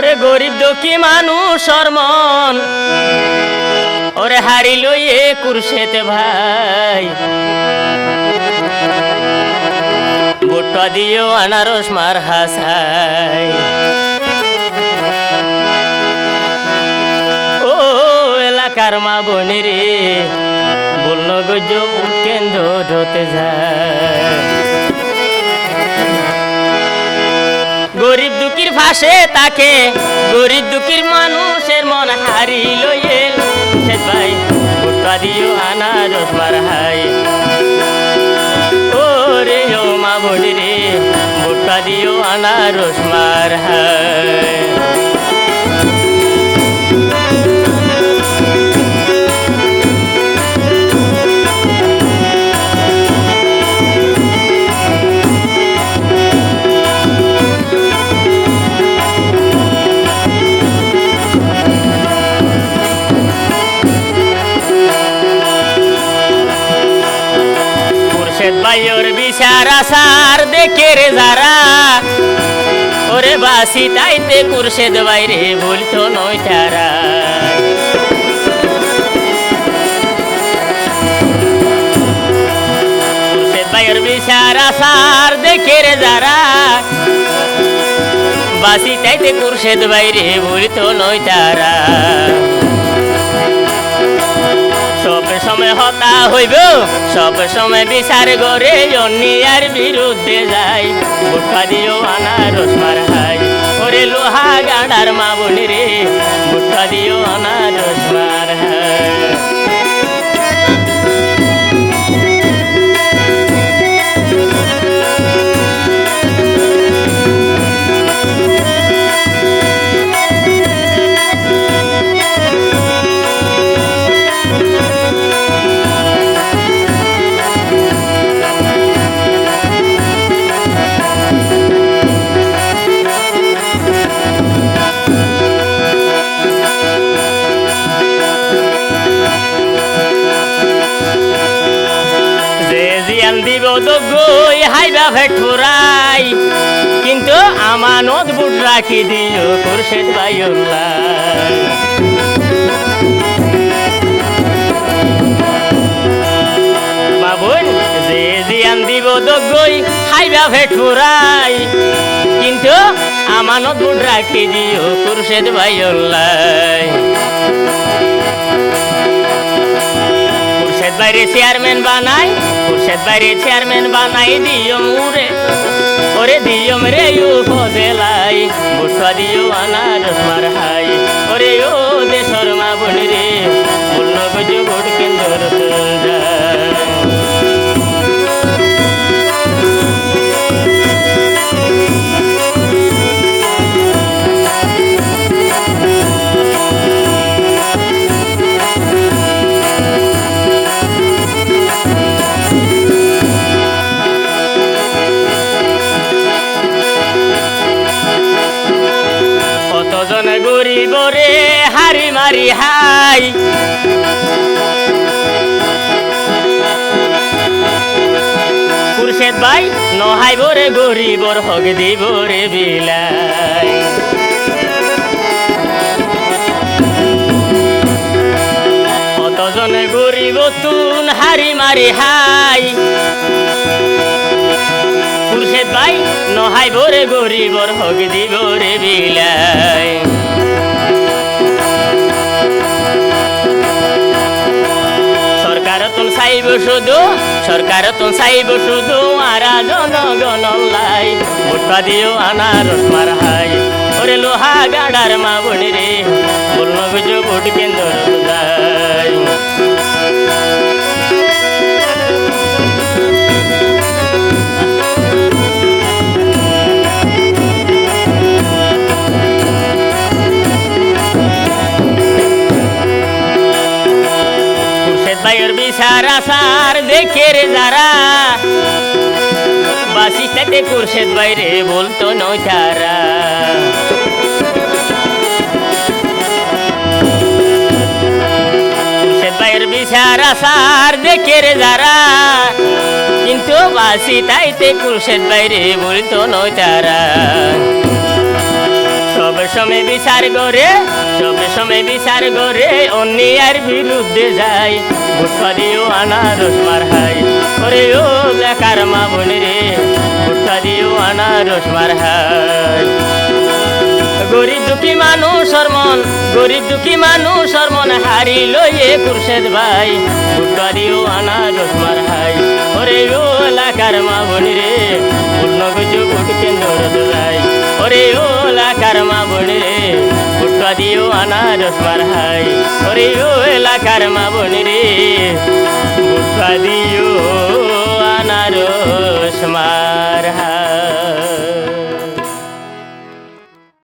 ওরে গরিব দুঃখী মানুষ মন। ওরে হারি লইয়ে কুরশেতে ভাই। বুট্টা দিও আনারস মার হাসাই। ও এলাকার মা বনি রে, বলল গজ কেন্দ্র ধরতে যায়। গরিব দুঃখীর ভাষে তাকে, গরিব দুঃখীর মানুষের মন হারি এল ভাই বুট্টা দিও আনারস মার হাই ও রে ও মা বলি রে বোটা দিও আনারস মার ভাইয়ের বিচার আসার দেখে রে যারা। ওরে বাসি, তাইতে মুর্শেদ বাইরে বলতো নয় তারা। ভাইয়ের বিচার আসার দেখে রে যারা। বাসি, তাইতে মুর্শেদ বাইরে বলতো নয় তারা। সময় হতা হইব। সব সময় বিচার করে অন্যার বিরুদ্ধে যাই। বুটকা দিও আনারস মার হাই। ওরে লোহা গাড়ার মা বলি রে বুটকা দিও আনারস মার দিব তো গই হাইবা ভেঠুরাই কিন্তু আমানত বুট রাখি দিও দিব তো গই হাইবা ভেঠুরাই কিন্তু আমানত বুট রাখি দিও কুরশেদ বাইউল্লাহ বাইরে চেয়ারম্যান বানাই খুরশেদ বাইরে চেয়ারম্যান বানাই, দিও মুরে ওরে দিও রে উপজেলাই বুটুয়া দিও আনারস মার হারি মারি হাই। খুরশেদ ভাই নহাইব রে গরিবর হক দিব রে বিলাই। কতজন গরিব তুন হারি মারি, হাই। খুরশেদ ভাই, নহাই ভরে গরিবর হক দিব রে বিলাই। চাইব শুধু, সরকার তো চাইব শুধু, আরা জনগণ লাই দিও আনারস মার হাই। ওরে লোহা গাড়ার মা বনি রে বলল গুজো ভোট কেন্দ্র বিচার আসার দেখে রে যারা বাসিটাতে খুরশেদ বাইরে বলতো নয় তারা বিচার আসার দেখে রে যারা, কিন্তু বাসি তাইতে খুরশেদ বাইরে বলতো নয় তারা সময় বিচার করে সব সময় বিচার করে অন্যায়ের বিরুদ্ধে যায় ভুট্টা দিও আনারস মার হাই ওরে ও বেকার মা বোন রে ভুট্টা দিও আনারস মার হাই গরিব দুঃখী মানুষের মন, গরিব দুঃখী মানুষের মন হারি লইয়ে কুরশেদ ভাই। ভুট্টা দিও আনারস মার হাই ওরে ও এলাকার মা বোন রে পূর্ণ গুজু ভোট কেন্দ্র ওরে ও এলাকার মা বোন রে দিও আনারস মার ওরে ও এলাকার মা বোন রে দিও আনারস মার